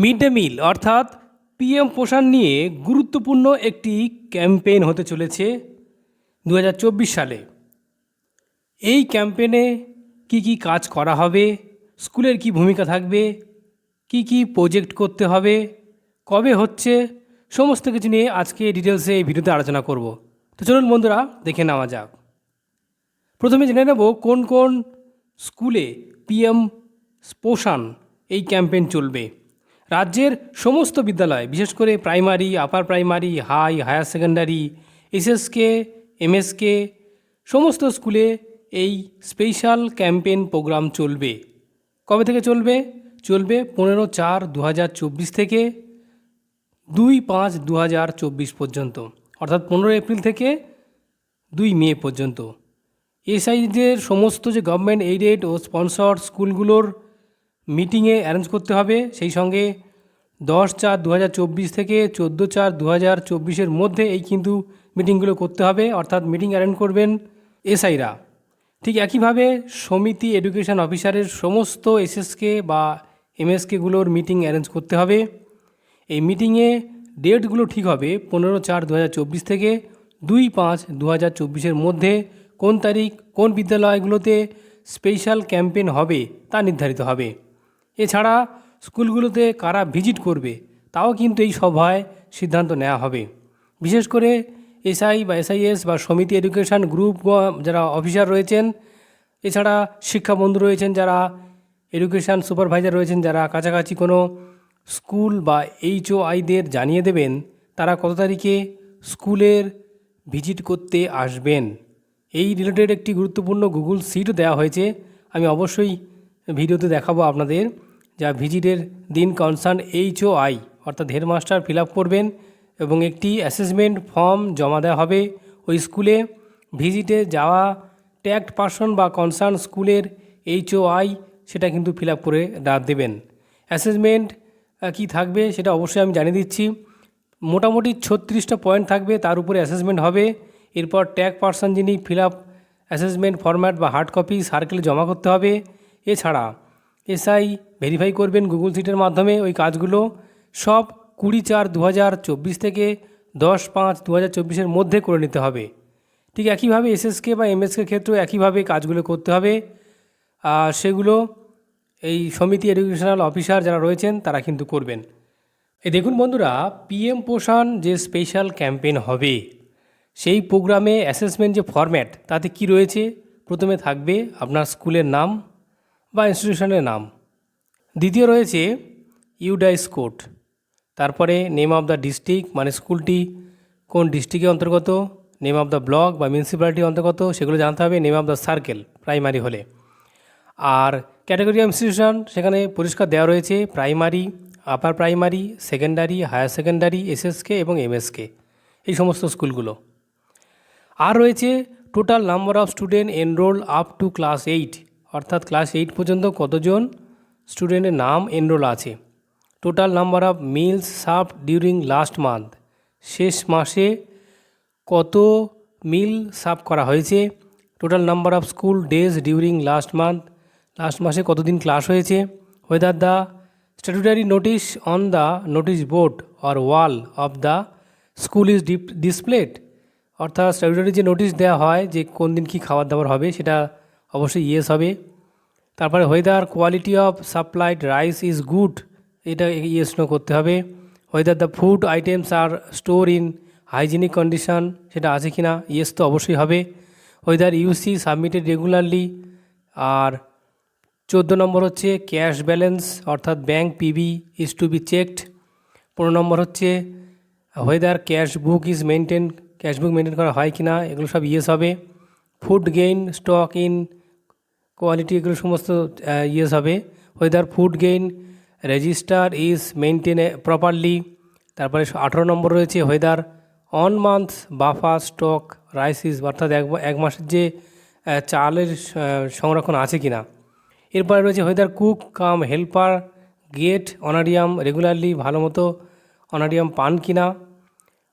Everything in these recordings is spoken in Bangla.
মিড ডে মিল, অর্থাৎ পিএম পোষণ নিয়ে গুরুত্বপূর্ণ একটি ক্যাম্পেইন হতে চলেছে দু হাজার চব্বিশ সালে। এই ক্যাম্পেইনে কি কি কাজ করা হবে, স্কুলের কি ভূমিকা থাকবে, কি কি প্রজেক্ট করতে হবে, কবে হচ্ছে, সমস্ত কিছু নিয়ে আজকে ডিটেলসে এই ভিডিওতে আলোচনা করব। তো চলুন বন্ধুরা, দেখে নেওয়া যাক। প্রথমে জেনে নেব কোন কোন স্কুলে পিএম পোষণ এই ক্যাম্পেইন চলবে। রাজ্যের সমস্ত বিদ্যালয়, বিশেষ করে primary, upper primary, high, higher secondary, SSK, MSK, সমস্ত স্কুলে এই স্পেশাল ক্যাম্পেইন প্রোগ্রাম চলবে। কবে থেকে চলবে? চলবে পনেরো চার দু থেকে দুই পাঁচ দু পর্যন্ত, অর্থাৎ পনেরো এপ্রিল থেকে দুই মে পর্যন্ত। এসআইদের সমস্ত যে গভর্নমেন্ট এইডেড ও স্পন্সর স্কুলগুলোর মিটিংয়ে অ্যারেঞ্জ করতে হবে। সেই সঙ্গে দশ চার দু থেকে চোদ্দ চার দু হাজার চব্বিশের মধ্যে এই কিন্তু মিটিংগুলো করতে হবে। অর্থাৎ মিটিং অ্যারেঞ্জ করবেন এসআইরা। ঠিক একইভাবে সমিতি এডুকেশন অফিসারের সমস্ত এসএসকে বা এমএসকেগুলোর মিটিং অ্যারেঞ্জ করতে হবে। এই মিটিংয়ে ডেটগুলো ঠিক হবে পনেরো চার দু থেকে দুই পাঁচ দু হাজার মধ্যে কোন তারিখ কোন বিদ্যালয়গুলোতে স্পেশাল ক্যাম্পেইন হবে তা নির্ধারিত হবে। এছাড়া স্কুলগুলোতে কারা ভিজিট করবে, তাও কিন্তু এই সভায় সিদ্ধান্ত নেওয়া হবে। বিশেষ করে এসআই বা এসআইএস বা সমিতি এডুকেশন গ্রুপ যারা অফিসার রয়েছেন, এছাড়া শিক্ষাবন্ধু রয়েছেন যারা, এডুকেশন সুপারভাইজার রয়েছেন যারা, কাছাকাছি কোনো স্কুল বা এইচও আইদের জানিয়ে দেবেন, তারা কত তারিখে স্কুলের ভিজিট করতে আসবেন। এই রিলেটেড একটি গুরুত্বপূর্ণ গুগল সিটও দেওয়া হয়েছে, আমি অবশ্যই ভিডিওতে দেখাবো আপনাদের। যা ভিজিটের দিন কনসার্ন এইচও আই অর্থাৎ হেডমাস্টার ফিল আপ করবেন এবং একটি অ্যাসেসমেন্ট ফর্ম জমা দেওয়া হবে। ওই স্কুলে ভিজিটে যাওয়া ট্যাক্ট পার্সন বা কনসার্ন স্কুলের এইচও আই সেটা কিন্তু ফিল আপ করে দেবেন। অ্যাসেসমেন্ট কি থাকবে সেটা অবশ্যই আমি জানিয়ে দিচ্ছি। মোটামুটি ছত্রিশটা পয়েন্ট থাকবে, তার উপরে অ্যাসেসমেন্ট হবে। এরপর ট্যাগ পার্সন যিনি ফিল আপ অ্যাসেসমেন্ট ফরম্যাট বা হার্ড কপি সার্কেলে জমা করতে হবে। এছাড়া এসআই ভেরিফাই করবেন গুগল সিটের মাধ্যমে ওই কাজগুলো সব কুড়ি চার দু থেকে দশ পাঁচ দু হাজার মধ্যে করে নিতে হবে। ঠিক একইভাবে এসএসকে বা এমএসকে ক্ষেত্রেও একইভাবে কাজগুলো করতে হবে। আর সেগুলো এই সমিতি এডুকেশনাল অফিসার যারা রয়েছেন তারা কিন্তু করবেন। এই দেখুন বন্ধুরা, পিএম পোষণ যে স্পেশাল ক্যাম্পেইন হবে, সেই প্রোগ্রামে অ্যাসেসমেন্ট যে ফরম্যাট, তাতে কি রয়েছে? প্রথমে থাকবে আপনার স্কুলের নাম বা ইনস্টিটিউশনের নাম। দ্বিতীয় রয়েছে ইউডাইস কোড তারপরে নেম অফ দ্য ডিস্ট্রিক্ট মানে স্কুলটি কোন ডিস্ট্রিক্টের অন্তর্গত নেম অফ দ্য ব্লক বা মিউনিসিপ্যালিটির অন্তর্গত, সেগুলো জানতে হবে name of the circle primary হলে। আর ক্যাটাগরি অফ ইনস্টিটিউশন সেখানে পরিষ্কার দেওয়া রয়েছে primary upper primary secondary higher secondary SSK এবং এমএসকে এই সমস্ত স্কুলগুলো। আর রয়েছে total number of student enrol up to class eight অর্থাৎ ক্লাস এইট পর্যন্ত কতজন স্টুডেন্টের নাম এনরোল আছে? Total number of meals serve during last month শেষ মাসে কত মিল সার্ভ করা হয়েছে? Total number of school days during last month last মাসে কতদিন ক্লাস হয়েছে? Whether the statutory notice on the notice board or wall of the school is displayed অর্থাৎ স্ট্যাটুটারি যে নোটিশ দেওয়া হয়, যে কোন দিন কী খাবার দাবার হবে, সেটা অবশ্যই ইয়েস হবে। তারপরে whether quality of supplied rice is good এটা ইয়েস নো করতে হবে। Whether the food items are store in hygienic condition সেটা আছে কি না ইয়েস তো অবশ্যই হবে। ওয়েদার ইউসি সাবমিটেড রেগুলারলি আর চোদ্দ নম্বর হচ্ছে ক্যাশ ব্যালেন্স অর্থাৎ bank PB is to be checked পনেরো নম্বর হচ্ছে whether cash book is maintain cash book maintain করা হয় কি না এগুলো সব ইয়েস হবে। Food gain, stock in, quality এগুলো সমস্ত ইয়েস হবে। Whether food gain register is maintain properly তারপরে আঠেরো নম্বর রয়েছে whether on month buffer stock rice is অর্থাৎ এক এক মাসের যে চালের সংরক্ষণ আছে কি না এরপরে রয়েছে whether cook cum helper get honorarium regularly ভালো মতো অনারিয়াম পান কি না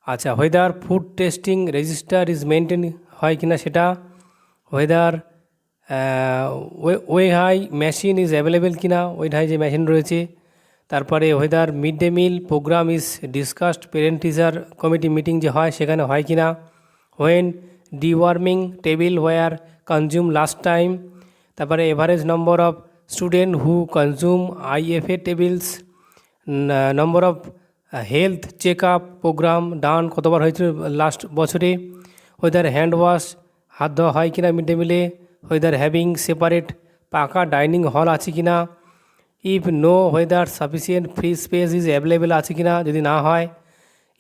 আচ্ছা whether food testing register is maintain হয় কি না সেটা ওয়েদার ওয়ে হাই মেশিন ইজ অ্যাভেলেবেল কিনা ওয়েট হাই যে মেশিন রয়েছে। তারপরে whether mid day meal programme is discussed parent teacher committee meeting যে হয় সেখানে হয় কি না when deworming tablet were consume last time তারপরে average number of student who consume IFA tablets number of health check up programme done কতবার হয়েছিল লাস্ট বছরে। ওয়েদার হ্যান্ড ওয়াশ হাত ধোয়া হয় কিনা মিড ডে মিলে whether having separate pucca dining hall আছে কিনা if no whether sufficient free space is available আছে কিনা যদি না হয়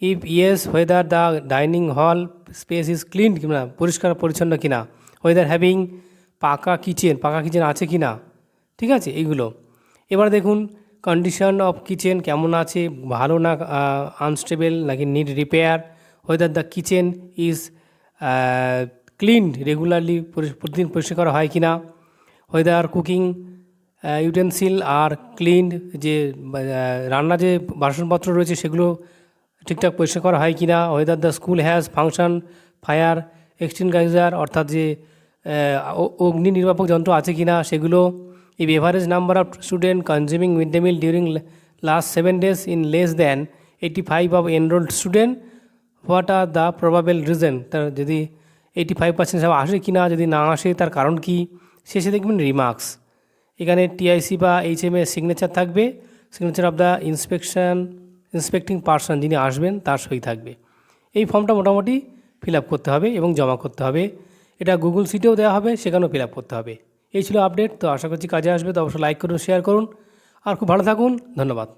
if yes whether the dining hall space is clean কিনা, পরিষ্কার পরিচ্ছন্ন কিনা whether having pucca kitchen pucca kitchen আছে কি না ঠিক আছে, এইগুলো। এবার দেখুন কন্ডিশন অফ কিচেন কেমন আছে, ভালো না আনস্টেবল নাকি need repair whether the kitchen is clean regularly প্রতিদিন পরিষ্কার করা হয় কি না whether cooking utensil are clean যে রান্না যে বাসনপত্র রয়েছে সেগুলো ঠিকঠাক পরিষ্কার করা হয় কি না whether the school has function fire extinguisher অর্থাৎ যে অগ্নি নির্বাপক যন্ত্র আছে কি না সেগুলো if average number of student consuming mid day meal during last seven days in less than eighty five of enrolled student what are the probable reason তার যদি এইটি ফাইভ পার্সেন্ট সব আসে কি না, যদি না আসে, তার কারণ কি? শেষে দেখবেন রিমার্কস এখানে টিআইসি বা এইচএম এর সিগনেচার থাকবে। Signature of the inspection inspecting person যিনি আসবেন, তার সই থাকবে। এই ফর্মটা মোটামুটি ফিল আপ করতে হবে এবং জমা করতে হবে। এটা গুগল সিটেও দেওয়া হবে, সেখানেও ফিল আপ করতে হবে। এই ছিল আপডেট তো আশা করছি কাজে আসবে, তো অবশ্যই লাইক করুন শেয়ার করুন। আর খুব ভালো থাকুন, ধন্যবাদ।